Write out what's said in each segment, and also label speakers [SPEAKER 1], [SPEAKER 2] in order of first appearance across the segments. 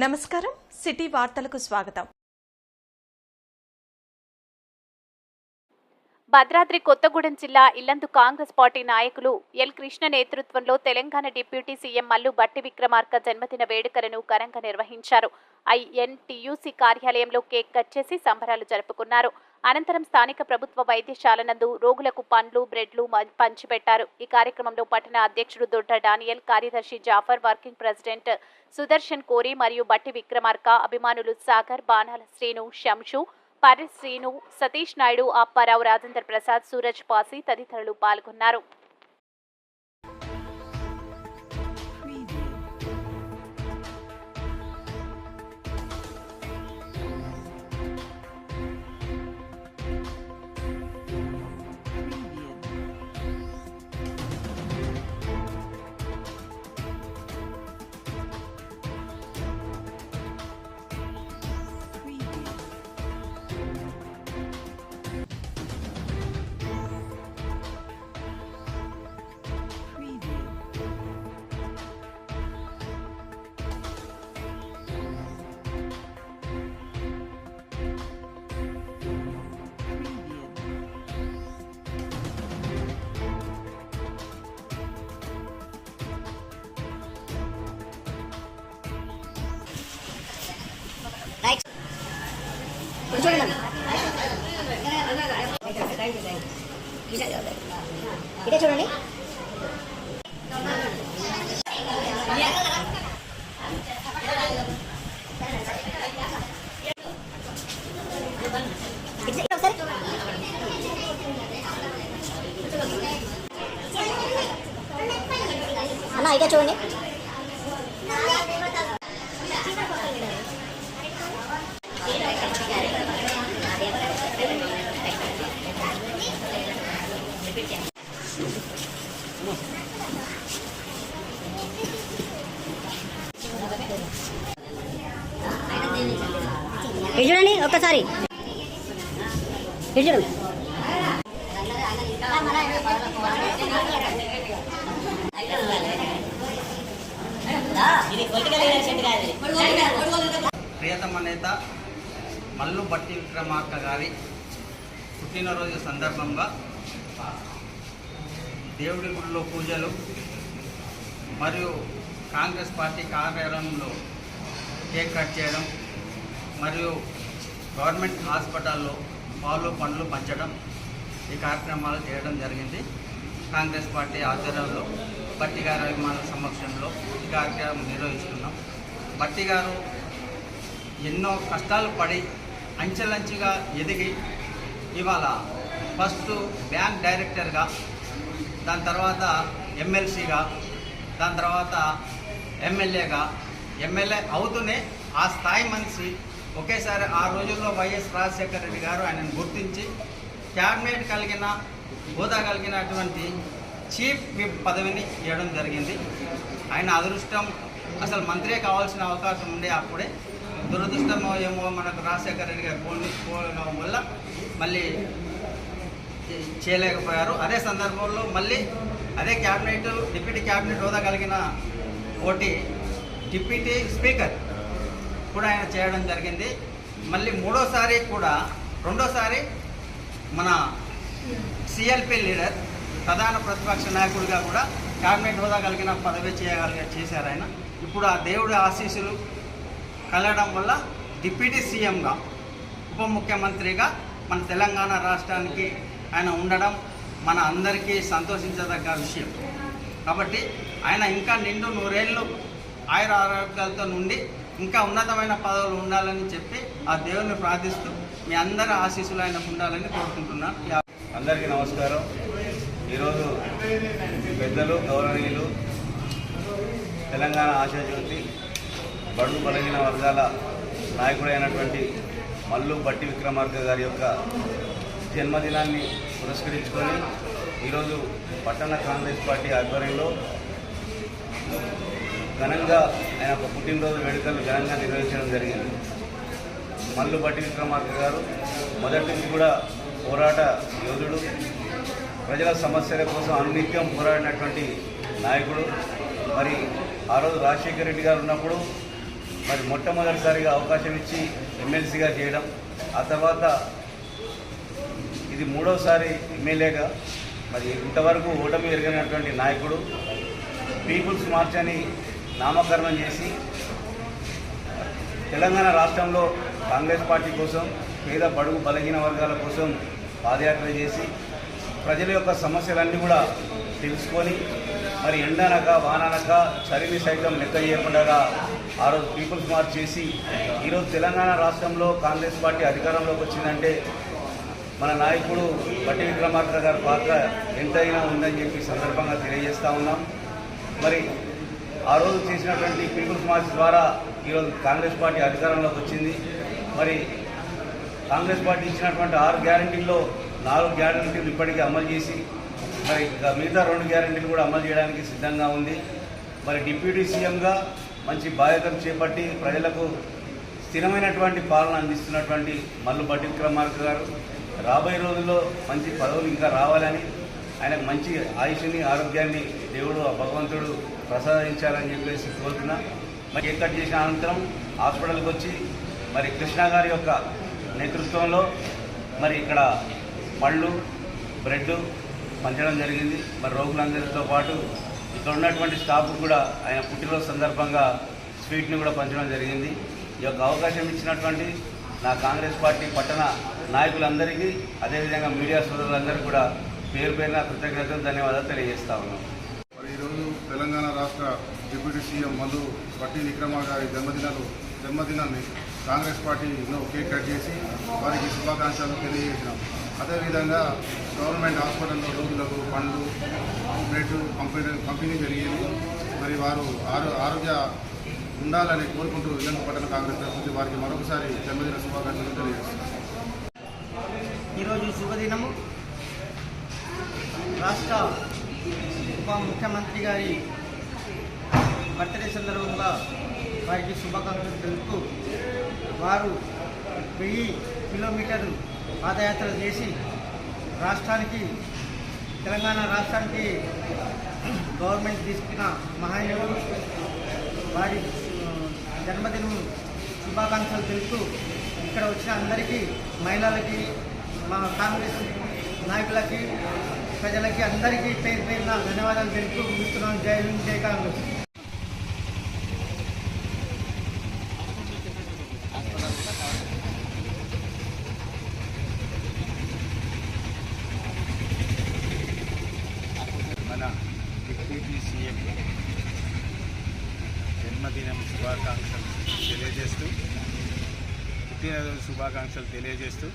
[SPEAKER 1] నమస్కారం. సిటీ వార్తలకు స్వాగతం.
[SPEAKER 2] భద్రాద్రి కొత్తగూడెం జిల్లా ఇల్లందు కాంగ్రెస్ పార్టీ నాయకులు ఎల్ కృష్ణ నేతృత్వంలో తెలంగాణ డిప్యూటీ సీఎం మల్లు బట్టి విక్రమార్క జన్మదిన వేడుకలను ఘనంగా నిర్వహించారు. ఐఎన్టీయూసీ కార్యాలయంలో కేక్ కట్ చేసి సంబరాలు జరుపుకున్నారు. అనంతరం స్థానిక ప్రభుత్వ వైద్యశాల నందు రోగులకు పండ్లు బ్రెడ్లు పంచిపెట్టారు. ఈ కార్యక్రమంలో పట్టణ అధ్యక్షుడు దొడ్డ డానియల్ కార్యదర్శి జాఫర్ వర్కింగ్ ప్రెసిడెంట్ సుదర్శన్ కోరి మరియు బట్టి విక్రమార్క అభిమానులు సాగర్ బాణాల శ్రీను శంషు పర్రి శ్రీను సతీష్ నాయుడు అప్పారావు రాజేంద్ర ప్రసాద్ సూరజ్ పాసి తదితరులు పాల్గొన్నారు.
[SPEAKER 3] ఇదే చూడండి. అన్న ఇదే చూడండి. ఇది చూడండి ఒక్కసారి. ఇది చూడండి
[SPEAKER 4] ప్రియతమ నేత మల్లు బట్టి విక్రమార్క గారి పుట్టినరోజు సందర్భంగా దేవుడి గుడిలో పూజలు మరియు కాంగ్రెస్ పార్టీ కార్యాలయంలో కేక్ కట్ చేయడం మరియు గవర్నమెంట్ హాస్పిటల్లో పాలు పండ్లు పంచడం ఈ కార్యక్రమాలు చేయడం జరిగింది. కాంగ్రెస్ పార్టీ ఆధ్వర్యంలో బట్టి గారి అభిమానుల సమక్షంలో ఈ కార్యక్రమం నిర్వహిస్తున్నాం. బట్టి గారు ఎన్నో కష్టాలు పడి అంచెలంచెగా ఎదిగి ఇవాళ ఫస్ట్ బ్యాంక్ డైరెక్టర్గా దాని తర్వాత ఎమ్మెల్సీగా దాని తర్వాత ఎమ్మెల్యేగా ఎమ్మెల్యే అవుతూనే ఆ స్థాయి మనిషి ఒకేసారి ఆ రోజుల్లో వైఎస్ రాజశేఖర రెడ్డి గారు ఆయనను గుర్తించి క్యాబినెట్ కలిగిన హోదా కలిగినటువంటి చీఫ్ విప్ పదవిని ఇవ్వడం జరిగింది. ఆయన అదృష్టం అసలు మంత్రే కావాల్సిన అవకాశం ఉండే అప్పుడే. దురదృష్టమో ఏమో మనకు రాజశేఖర రెడ్డి గారు పోని వల్ల మళ్ళీ చేయలేకపోయారు. అదే సందర్భంలో మళ్ళీ అదే క్యాబినెట్ డిప్యూటీ క్యాబినెట్ హోదా కలిగిన ఓటి డిప్యూటీ స్పీకర్ కూడా ఆయన చేయడం జరిగింది. మళ్ళీ మూడోసారి కూడా రెండోసారి మన సిఎల్పి లీడర్ ప్రధాన ప్రతిపక్ష నాయకుడిగా కూడా క్యాబినెట్ హోదా కలిగిన పదవి చేయగలిగే చేశారు ఆయన. ఇప్పుడు ఆ దేవుడి ఆశీస్సులు కలగడం వల్ల డిప్యూటీ సీఎంగా ఉప ముఖ్యమంత్రిగా మన తెలంగాణ రాష్ట్రానికి ఆయన ఉండడం మన అందరికీ సంతోషించదగ్గ విషయం. కాబట్టి ఆయన ఇంకా నిండు నూరేళ్ళు ఆయుర ఆరోగ్యాలతో నుండి ఇంకా ఉన్నతమైన పదవులు ఉండాలని చెప్పి ఆ దేవుని ప్రార్థిస్తూ మీ అందరి ఆశీస్సులు ఆయనకు ఉండాలని కోరుకుంటున్నాను
[SPEAKER 5] అందరికీ నమస్కారం. ఈరోజు పెద్దలు గౌరవనీయులు తెలంగాణ ఆశాజ్యోతి బడుగు బలహీన వర్గాల నాయకుడైనటువంటి మల్లు బట్టి విక్రమార్క గారి యొక్క జన్మదినాన్ని పురస్కరించుకొని ఈరోజు పట్టణ కాంగ్రెస్ పార్టీ ఆధ్వర్యంలో ఘనంగా ఆయన ఒక పుట్టినరోజు వేడుకలు ఘనంగా నిర్వహించడం జరిగింది. మల్లు బట్టి విక్రమార్క గారు మొదటి నుంచి కూడా పోరాట యోధుడు ప్రజల సమస్యల కోసం అనునిత్యం పోరాడినటువంటి నాయకుడు. మరి ఆ రోజు రాజశేఖర రెడ్డి గారు ఉన్నప్పుడు మరి మొట్టమొదటిసారిగా అవకాశం ఇచ్చి ఎమ్మెల్సీగా చేయడం. ఆ తర్వాత ఇది మూడోసారి ఎమ్మెల్యేగా మరి ఇంతవరకు ఓటమి ఎరిగినటువంటి నాయకుడు. పీపుల్స్ మార్చ్ అని నామకరణం చేసి తెలంగాణ రాష్ట్రంలో కాంగ్రెస్ పార్టీ కోసం పేద బడుగు బలహీన వర్గాల కోసం పాదయాత్ర చేసి ప్రజల యొక్క సమస్యలన్నీ కూడా తెలుసుకొని మరి ఎండనక వాననక చలిని సైతం లెక్క చేయకుండా ఆ రోజు పీపుల్స్ మార్చ్ చేసి ఈరోజు తెలంగాణ రాష్ట్రంలో కాంగ్రెస్ పార్టీ అధికారంలోకి వచ్చిందంటే మన నాయకుడు బట్టి విక్రమార్క గారి పాత్ర ఎంతైనా ఉందని చెప్పి సందర్భంగా తెలియజేస్తా ఉన్నాం. మరి ఆ రోజు చేసినటువంటి పీపుల్స్ మార్చ్ ద్వారా ఈరోజు కాంగ్రెస్ పార్టీ అధికారంలోకి వచ్చింది. మరి కాంగ్రెస్ పార్టీ ఇచ్చినటువంటి ఆరు గ్యారంటీల్లో నాలుగు గ్యారంటీలు ఇప్పటికీ అమలు చేసి మరి ఇంకా మిగతా రెండు గ్యారంటీలు కూడా అమలు చేయడానికి సిద్ధంగా ఉంది. మరి డిప్యూటీ సీఎంగా మంచి బాధ్యతలు చేపట్టి ప్రజలకు స్థిరమైనటువంటి పాలన అందిస్తున్నటువంటి మల్లు బట్టి విక్రమార్క గారు రాబోయే రోజుల్లో మంచి పదవులు ఇంకా రావాలని ఆయనకు మంచి ఆయుష్ని ఆరోగ్యాన్ని దేవుడు ఆ భగవంతుడు ప్రసాదించాలని చెప్పేసి కోరుతున్నా. మరి కేక్ కట్ చేసిన అనంతరం హాస్పిటల్కి వచ్చి మరి కృష్ణ గారి యొక్క నేతృత్వంలో మరి ఇక్కడ పళ్ళు బ్రెడ్ పంచడం జరిగింది. మరి రోగులందరితో పాటు ఇక్కడ ఉన్నటువంటి స్టాఫ్ కూడా ఆయన పుట్టినరోజు సందర్భంగా స్వీట్ని కూడా పంచడం జరిగింది. ఈ యొక్క అవకాశం ఇచ్చినటువంటి నా కాంగ్రెస్ పార్టీ పట్టణ నాయకులందరికీ అదేవిధంగా మీడియా సోదరులందరికీ కూడా పేరు పేరున కృతజ్ఞతలు ధన్యవాదాలు తెలియజేస్తా ఉన్నాం.
[SPEAKER 6] మరి ఈరోజు తెలంగాణ రాష్ట్ర డిప్యూటీ సీఎం మల్లు పట్టి విక్రమ గారి జన్మదినాలు జన్మదినాన్ని కాంగ్రెస్ పార్టీలో కేక్ కట్ చేసి వారికి శుభాకాంక్షలు తెలియజేసినాం. అదేవిధంగా గవర్నమెంట్ హాస్పిటల్లో రోగులకు పండ్లు బ్రెడ్ పంపిణీ పంపిణీ జరిగింది. మరి వారు ఆరో ఆరోగ్య ఉండాలని కోరుకుంటూ ఇల్లందు పట్టణ కాంగ్రెస్ తరఫు వారికి మరొకసారి జన్మదిన శుభాకాంక్షలు తెలియజేస్తున్నాం.
[SPEAKER 7] ఈరోజు శుభదినము. రాష్ట్ర ఉప ముఖ్యమంత్రి గారి బర్త్డే సందర్భంగా వారికి శుభాకాంక్షలు తెలుపుతూ వారు వెయ్యి కిలోమీటర్లు పాదయాత్ర చేసి రాష్ట్రానికి తెలంగాణ రాష్ట్రానికి గవర్నమెంట్ తీసుకున్న మహానీయుడు వారి జన్మదినం శుభాకాంక్షలు తెలుపుతూ ఇక్కడ వచ్చిన అందరికీ మహిళలకి మా కాంగ్రెస్ నాయకులకి ప్రజలకి అందరికీ పేరు పేరున ధన్యవాదాలు తెలుపుతూ ముగిస్తున్నాం జై హింద్ జై కాంగ్రెస్.
[SPEAKER 8] మన డిప్యూటీ సీఎం జన్మదినం శుభాకాంక్షలు తెలియజేస్తూ పుట్టినరోజు శుభాకాంక్షలు తెలియజేస్తూ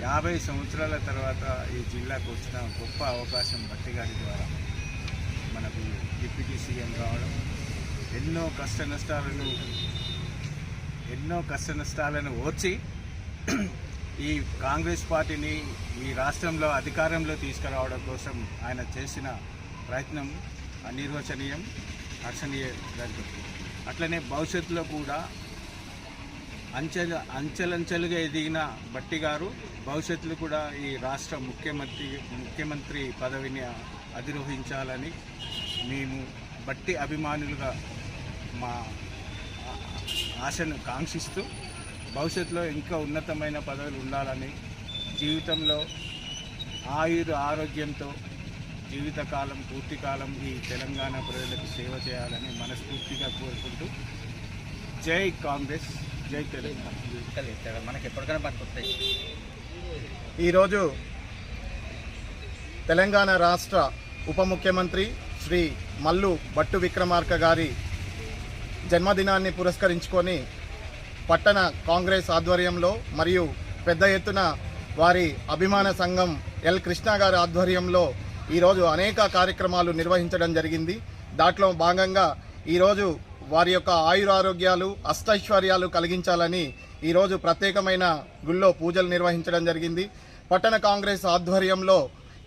[SPEAKER 8] యాభై సంవత్సరాల తర్వాత ఈ జిల్లాకు వచ్చిన గొప్ప అవకాశం బట్టి గారి ద్వారా మనకు డిప్యూటీ సీఎం రావడం ఎన్నో కష్ట నష్టాలను ఎన్నో కష్ట నష్టాలను ఓర్చి ఈ కాంగ్రెస్ పార్టీని ఈ రాష్ట్రంలో అధికారంలో తీసుకురావడం కోసం ఆయన చేసిన ప్రయత్నం అనిర్వచనీయం హర్షణీయ అట్లనే భవిష్యత్తులో కూడా అంచెల అంచెలంచెలుగా ఎదిగిన బట్టి గారు భవిష్యత్తులో కూడా ఈ రాష్ట్ర ముఖ్యమంత్రి ముఖ్యమంత్రి పదవిని అధిరోహించాలని మేము బట్టి అభిమానులుగా మా ఆశను కాంక్షిస్తూ భవిష్యత్తులో ఇంకా ఉన్నతమైన పదవులు ఉండాలని జీవితంలో ఆయుర ఆరోగ్యంతో జీవితకాలం పూర్తికాలం ఈ తెలంగాణ ప్రజలకు సేవ చేయాలని మనస్ఫూర్తిగా కోరుకుంటూ జై కాంగ్రెస్ జై తెలంగాణ.
[SPEAKER 4] మనకి ఎప్పటికైనా పట్టుకొస్తాయి
[SPEAKER 9] ఈరోజు తెలంగాణ రాష్ట్ర ఉప ముఖ్యమంత్రి శ్రీ మల్లు భట్టు విక్రమార్క గారి జన్మదినాన్ని పురస్కరించుకొని పట్టణ కాంగ్రెస్ ఆధ్వర్యంలో మరియు పెద్ద ఎత్తున వారి అభిమాన సంఘం ఎల్ కృష్ణ గారి ఆధ్వర్యంలో ఈరోజు అనేక కార్యక్రమాలు నిర్వహించడం జరిగింది. దాంట్లో భాగంగా ఈరోజు వారి యొక్క ఆయురారోగ్యాలు అష్టైశ్వర్యాలు కలిగించాలని ఈరోజు ప్రత్యేకమైన గుళ్ళో పూజలు నిర్వహించడం జరిగింది. పట్టణ కాంగ్రెస్ ఆధ్వర్యంలో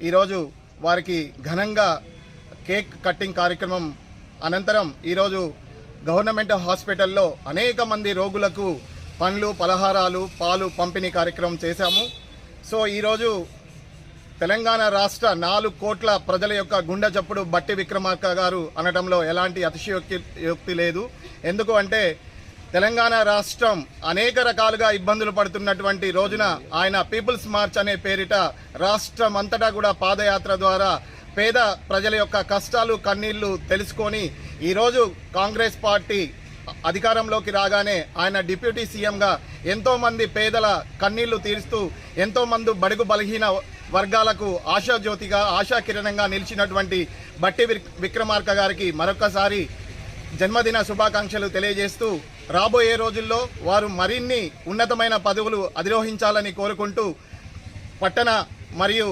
[SPEAKER 9] ఈరోజు వారికి ఘనంగా కేక్ కట్టింగ్ కార్యక్రమం అనంతరం ఈరోజు గవర్నమెంట్ హాస్పిటల్లో అనేక మంది రోగులకు పండ్లు పలహారాలు పాలు పంపిణీ కార్యక్రమం చేశాము. సో ఈరోజు తెలంగాణ రాష్ట్ర నాలుగు కోట్ల ప్రజల యొక్క గుండె చప్పుడు బట్టి విక్రమార్క గారు అనడంలో ఎలాంటి అతిశయోక్తి యోక్తి లేదు. ఎందుకు అంటే తెలంగాణ రాష్ట్రం అనేక రకాలుగా ఇబ్బందులు పడుతున్నటువంటి రోజున ఆయన పీపుల్స్ మార్చ్ అనే పేరిట రాష్ట్రం అంతటా కూడా పాదయాత్ర ద్వారా పేద ప్రజల యొక్క కష్టాలు కన్నీళ్ళు తెలుసుకొని ఈరోజు కాంగ్రెస్ పార్టీ అధికారంలోకి రాగానే ఆయన డిప్యూటీ సీఎంగా ఎంతోమంది పేదల కన్నీళ్ళు తీరుస్తూ ఎంతోమంది బడుగు బలహీన వర్గాలకు ఆశాజ్యోతిగా ఆశాకిరణంగా నిలిచినటువంటి బట్టి విక్రమార్క గారికి మరొకసారి జన్మదిన శుభాకాంక్షలు తెలియజేస్తూ రాబోయే రోజుల్లో వారు మరిన్ని ఉన్నతమైన పదవులు అధిరోహించాలని కోరుకుంటూ పట్టణ మరియు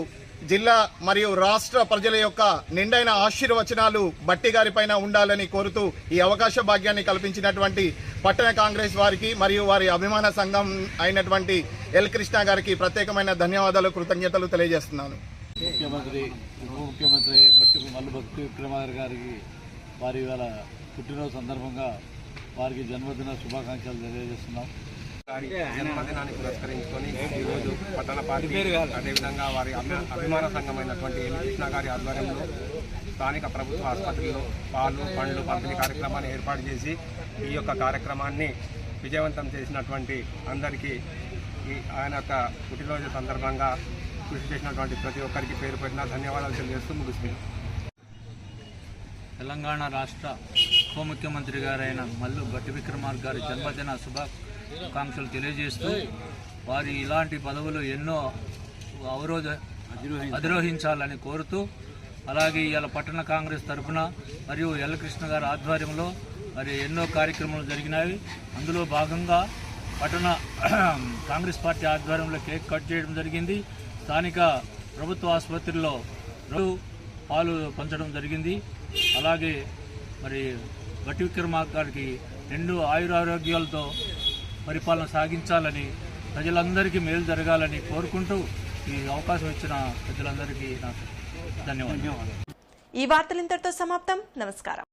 [SPEAKER 9] జిల్లా మరియు రాష్ట్ర ప్రజల యొక్క నిండైన ఆశీర్వచనాలు బట్టి గారిపైన ఉండాలని కోరుతూ ఈ అవకాశ భాగ్యాన్ని కల్పించినటువంటి పట్టణ కాంగ్రెస్ వారికి మరియు వారి అభిమాన సంఘం అయినటువంటి ఎల్ కృష్ణ గారికి ప్రత్యేకమైన ధన్యవాదాలు కృతజ్ఞతలు తెలియజేస్తున్నాను.
[SPEAKER 10] ముఖ్యమంత్రి ఉప ముఖ్యమంత్రి బట్టి మల్లు భక్తి విక్రమార్ గారికి వారి ఇవాళ పుట్టినరోజు సందర్భంగా వారికి జన్మదిన శుభాకాంక్షలు తెలియజేస్తున్నాం.
[SPEAKER 11] గారి జన్మదినాన్ని పురస్కరించుకొని ఈరోజు పట్టణ పార్టీ అదేవిధంగా వారి అభి- అభిమాన సంఘమైనటువంటి ఎల్ కృష్ణ గారి ఆధ్వర్యంలో స్థానిక ప్రభుత్వ ఆసుపత్రిలో పాలు పండ్లు పంపిణీ కార్యక్రమాన్ని ఏర్పాటు చేసి ఈ యొక్క కార్యక్రమాన్ని విజయవంతం చేసినటువంటి అందరికీ ఈ ఆయన యొక్క పుట్టినరోజు సందర్భంగా కృషి చేసినటువంటి ప్రతి ఒక్కరికి పేరు పెట్టిన ధన్యవాదాలు తెలియజేస్తూ ముగిస్తున్నాను.
[SPEAKER 10] తెలంగాణ రాష్ట్ర ఉప ముఖ్యమంత్రి గారైన మల్లు భట్టి విక్రమార్ గారి జన్మదిన శుభాకాంక్షలు తెలియజేస్తూ వారి ఇలాంటి పదవులు ఎన్నో అవరోధ అధిరోహించాలని కోరుతూ అలాగే ఇవాళ పట్టణ కాంగ్రెస్ తరఫున మరియు ఎల్లకృష్ణ గారి ఆధ్వర్యంలో మరి ఎన్నో కార్యక్రమాలు జరిగినాయి. అందులో భాగంగా పట్టణ కాంగ్రెస్ పార్టీ ఆధ్వర్యంలో కేక్ కట్ చేయడం జరిగింది. స్థానిక ప్రభుత్వ ఆసుపత్రిలో రెండు పాలు పంచడం జరిగింది. అలాగే మరి బట్టి విక్రమార్క గారికి రెండు ఆయురారోగ్యాలతో పరిపాలన సాగించాలని ప్రజలందరికీ మేలు జరగాలని కోరుకుంటూ ఈ అవకాశం ఇచ్చిన ప్రజలందరికీ నాకు ధన్యవాదాలు.
[SPEAKER 1] ఈ వార్తలు ఇంతటితో సమాప్తం. నమస్కారం.